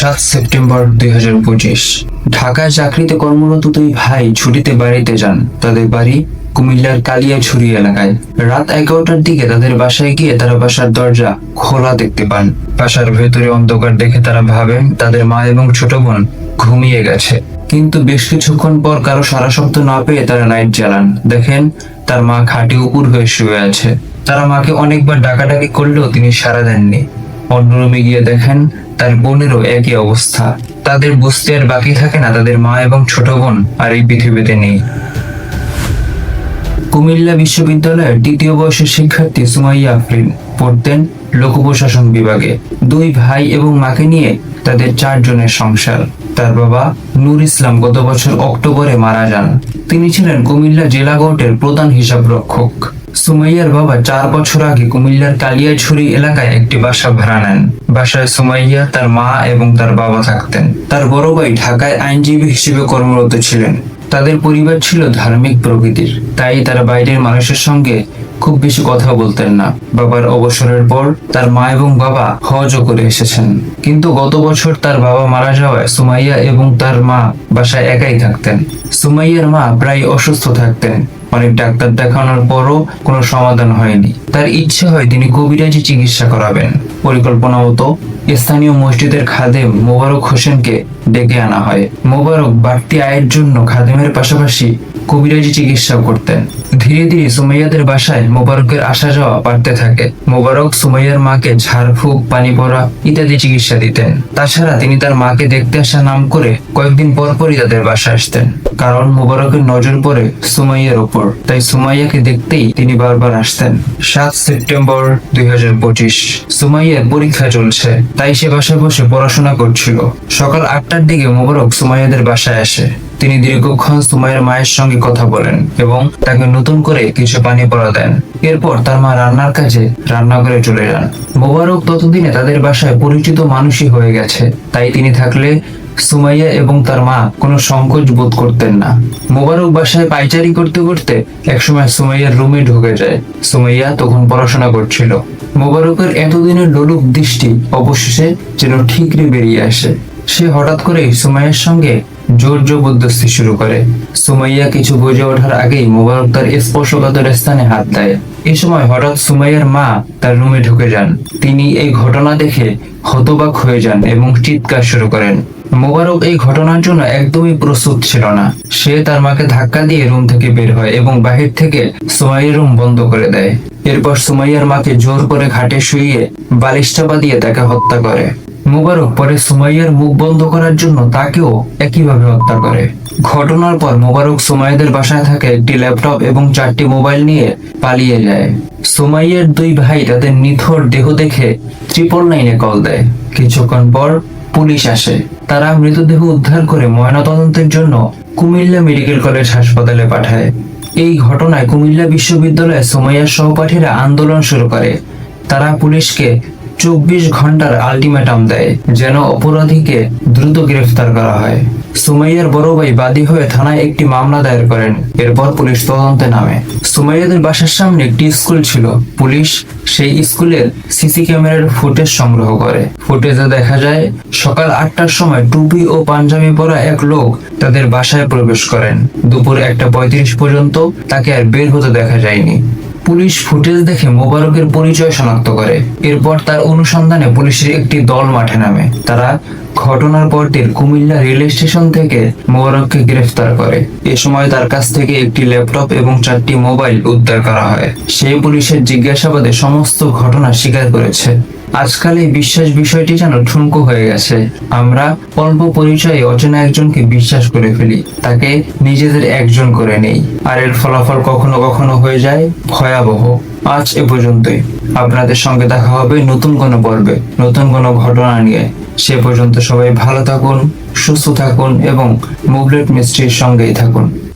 সাত সেপ্টেম্বর দুই হাজার পঁচিশ। ঢাকায় চাকরিতে কর্মরত দুই ভাই ছুটিতে বাড়িতে যান। তাদের বাড়ি কুমিল্লার কালিয়াছড়ি এলাকায়। রাত এগারোটার দিকে তাদের বাসায় গিয়ে তারা বাসার দরজা খোলা দেখতে পান। বাসার ভেতরে অন্ধকার দেখে তারা ভাবেন তাদের মা এবং ছোট বোন ঘুমিয়ে গেছে। কিন্তু বেশ কিছুক্ষণ পর কারও সারা শব্দ না পেয়ে তারা লাইট জ্বালান। দেখেন তার মা খাটে উপর হয়ে শুয়ে আছে। তারা মাকে অনেকবার ডাকাডাকি করলেও তিনি সাড়া দেননি। অন্য রুমে গিয়ে দেখেন তার বোনেরও একই অবস্থা। তাদের বুঝতে আর বাকি থাকে না, তাদের মা এবং ছোট বোন, আর এই পৃথিবীতে নেই। কুমিল্লা বিশ্ববিদ্যালয়ের দ্বিতীয় বর্ষের শিক্ষার্থী সুমাইয়া আফরিন পড়তেন লোক প্রশাসন বিভাগে। দুই ভাই এবং মাকে নিয়ে তাদের চারজনের সংসার। তার বাবা নূর ইসলাম গত বছর অক্টোবরে মারা যান। তিনি ছিলেন কুমিল্লা জেলা কোর্টের প্রধান হিসাব রক্ষক সুমাইয়ার বাবা চার বছর আগে কুমিল্লার কালিয়াছড়ি এলাকায় একটি বাসা ভাড়া নেন। বাসায় সুমাইয়া তার মা এবং তার বাবা থাকতেন। তার বড় ভাই ঢাকায় আইনজীবী হিসেবে কর্মরত ছিলেন। তাদের পরিবার ছিল ধার্মিক প্রকৃতির। তাই তারা বাইরের মানুষের সঙ্গে খুব বেশি কথা বলতেন না। বাবার অবসরের পর তার মা এবং বাবা হজও করে এসেছেন। কিন্তু গত বছর তার বাবা মারা যাওয়ায় সুমাইয়া এবং তার মা বাসায় একাই থাকতেন। সুমাইয়ার মা প্রায় অসুস্থ থাকতেন। অনেক ডাক্তার দেখানোর পরও কোনো সমাধান হয়নি। তার ইচ্ছে হয় তিনি কবিরাজি চিকিৎসা করাবেন। পরিকল্পনা মতো স্থানীয় মসজিদের খাদেম মোবারক হোসেনকে ডেকে আনা হয়। মোবারক বাড়তি আয়ের জন্য খাদেমের পাশাপাশি কবিরাজি চিকিৎসা করতেন। ধীরে ধীরে সুমাইয়াদের বাসায় মোবারকের আসা যাওয়া বাড়তে থাকে। মোবারক সুমাইয়ার মাকে ঝাড়ফুঁক পানি পড়া ইত্যাদি চিকিৎসা দিতেন। তাছাড়া তিনি তার মাকে দেখতে আসা নাম করে কয়েকদিন পর পরই তাদের বাসায় আসতেন। কারণ মোবারকের নজর পড়ে সুমাইয়ার ওপর। তাই সুমাইয়াকে দেখতেই তিনি বারবার আসতেন। সাত সেপ্টেম্বর দুই হাজার পঁচিশ। সুমাইয়ার পরীক্ষা চলছে। তাই সে বাসায় বসে পড়াশোনা করছিল। সকাল আটটার দিকে মোবারক সুমাইয়াদের বাসায় আসে। তিনি দীর্ঘক্ষণ সুমাইয়ের মায়ের সঙ্গে কথা বলেন এবং তাকে নতুন করে কিছু পানি পড়া দেন। এরপর তার মা রান্নার কাজে রান্নাঘরে চলে যান। মোবারক ততদিনে তাদের বাসায় পরিচিত মানুষই হয়ে গেছে। তাই তিনি থাকলে সুমাইয়া এবং তার মা কোনো সংকোচ বোধ করতেন না। মোবারক বাসায় পাইচারি করতে করতে একসময় সুমাইয়ার রুমে ঢুকে যায়। সুমাইয়া তখন পড়াশোনা করছিল। মোবারকের এতদিনের লোলুপ দৃষ্টি অবশেষে যেন ঠিকরে বেরিয়ে আসে। সে হঠাৎ করে সুমাইয়ের সঙ্গে জোর জবরদস্তি শুরু করে। সুমাইয়া কিছু বুঝে ওঠার আগেই মোবারক তার স্পর্শকাতর স্থানে হাত দেয়। এই সময় হঠাৎ সুমাইয়ার মা তার রুমে ঢুকে যান। তিনি এই ঘটনা দেখে হতবাক হয়ে যান এবং চিৎকার শুরু করেন। মোবারক এই ঘটনার জন্য একদমই প্রস্তুত ছিল না। সে তার মাকে ধাক্কা দিয়ে রুম থেকে বের হয় এবং বাহির থেকে সুমাইয়ের রুম বন্ধ করে দেয়। এরপর সুমাইয়ার মাকে জোর করে ঘাটে শুইয়ে বালিশ চাপা দিয়ে তাকে হত্যা করে। মোবারক পরে সুমাইয়ার মুখ বন্ধ করার জন্য তাকেও একইভাবে হত্যা করে। ঘটনার পর মোবারক সুমাইয়াদের বাসায় থাকে একটি ল্যাপটপ এবং চারটি মোবাইল নিয়ে পালিয়ে যায়। সুমাইয়ার দুই ভাই তাদের নিথর দেহ দেখে ট্রিপল নাইনে কল দেয়। কিছুক্ষণ পর পুলিশ আসে। তারা মৃতদেহ উদ্ধার করে ময়নাতদন্তের জন্য কুমিল্লা মেডিকেল কলেজ হাসপাতালে পাঠায়। এই ঘটনায় কুমিল্লা বিশ্ববিদ্যালয়ের সুমাইয়ার সহপাঠীরা আন্দোলন শুরু করে। তারা পুলিশকে চব্বিশ ঘণ্টার আলটিমেটাম দেয়, যেন অপরাধীকে দ্রুত গ্রেফতার করা হয়। সুমাইয়ার বড় ভাই বাদী হয়ে থানায় একটি মামলা দায়ের করেন, এরপর পুলিশ তদন্তে নামে। সুমাইয়াদের বাসার সামনে একটি স্কুল ছিল, পুলিশ সেই স্কুলের সিসি ক্যামেরার ফুটেজ সংগ্রহ করে। ফুটেজে দেখা যায়, সকাল আটটার সময় টুপি ও পাঞ্জাবি পরা এক লোক তাদের বাসায় প্রবেশ করেন। দুপুর একটা পঁয়ত্রিশ পর্যন্ত তাকে আর বের হতে দেখা যায়নি। পুলিশ ফুটেজ দেখে মোবারকের পরিচয় শনাক্ত করে। এরপর তার অনুসন্ধানে পুলিশের একটি দল মাঠে নামে। তারা ঘটনার পরদিন কুমিল্লা রেল স্টেশন থেকে মোবারককে গ্রেফতার করে। এ সময় তার কাছ থেকে একটি ল্যাপটপ এবং চারটি মোবাইল উদ্ধার করা হয়। সেই পুলিশের জিজ্ঞাসাবাদে সমস্ত ঘটনা স্বীকার করেছে। আজকাল এই বিশ্বাস বিষয়টি যেন ঠুনকো হয়ে গেছে। আমরা অল্প পরিচয়ে অচেনা একজনকে বিশ্বাস করে ফেলি। তাকে নিজেদের একজন করে নেই। আর এর ফলাফল কখনো কখনো হয়ে যায় ভয়াবহ। আজ এ পর্যন্তই। আপনাদের সঙ্গে দেখা হবে নতুন কোনো পর্বে, নতুন কোনো ঘটনা নিয়ে। সে পর্যন্ত সবাই ভালো থাকুন, সুস্থ থাকুন এবং মুভলেট মিস্ট্রির সঙ্গেই থাকুন।